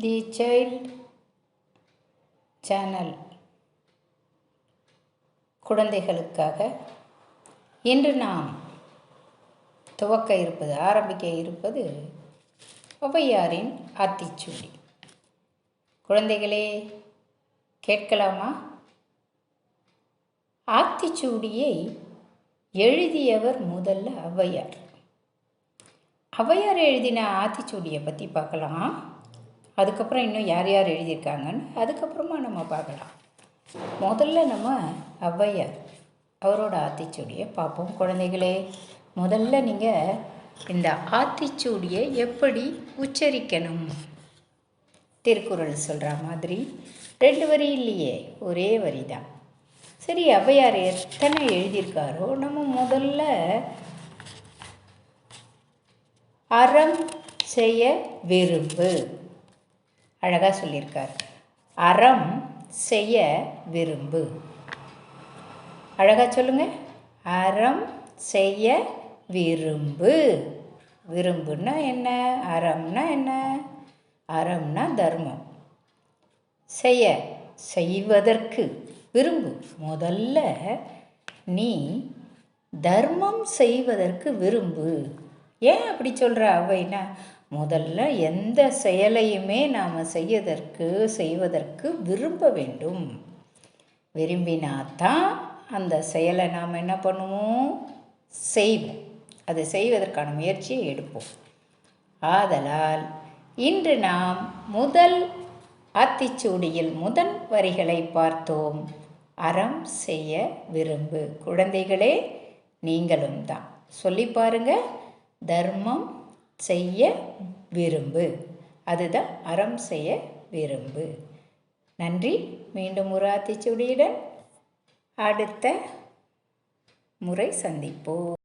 தி child channel குழந்தைகளுக்காக இன்று நாம் துவக்க இருப்பது ஆரம்பிக்க இருப்பது ஒவ்வையாரின் ஆத்திச்சூடி குழந்தைகளே கேட்கலாமா? ஆத்திச்சூடியை எழுதியவர் முதல்ல ஔவையார். ஔவையார் எழுதின ஆத்திச்சூடியை பற்றி பார்க்கலாம். அதுக்கப்புறம் இன்னும் யார் யார் எழுதியிருக்காங்கன்னு அதுக்கப்புறமா நம்ம பார்க்கலாம். முதல்ல நம்ம ஔவையார் அவரோட ஆத்திச்சூடியை பார்ப்போம் குழந்தைகளே. முதல்ல நீங்கள் இந்த ஆத்திச்சூடியை எப்படி உச்சரிக்கணும்? திருக்குறள் சொல்கிற மாதிரி. ரெண்டு வரி இல்லையே ஒரே வரி தான் சரி ஔவையார் எத்தனை எழுதியிருக்காரோ? நம்ம முதல்ல அறம் செய்ய விரும்பு. அழகாக சொல்லியிருக்கார். அறம் செய்ய விரும்பு. அழகாக சொல்லுங்க. அறம் செய்ய விரும்பு. விரும்புன்னா என்ன? அறம்னா என்ன? அறம்னா தர்மம். செய்ய செய்வதற்கு விரும்பு. முதல்ல நீ தர்மம் செய்வதற்கு விரும்பு. ஏன் அப்படி சொல்கிற அவைனா முதல்ல எந்த செயலையுமே நாம் செய்யதற்கு செய்வதற்கு விரும்ப வேண்டும். விரும்பினாதான் அந்த செயலை நாம் என்ன பண்ணுவோம்? செய்வோம். அதை செய்வதற்கான முயற்சியை எடுப்போம். ஆதலால் இன்று நாம் முதல் ஆத்திச்சூடியில் முதன் வரிகளை பார்த்தோம். அறம் செய்ய விரும்பு. குழந்தைகளே நீங்களும் தான். சொல்லி பாருங்க. தர்மம் செய்ய விரும்பு. அதுதான் அறம் செய்ய விரும்பு. நன்றி. மீண்டும் ஒரு ஆத்திச்சுடியுடன் அடுத்த முறை சந்திப்போம்.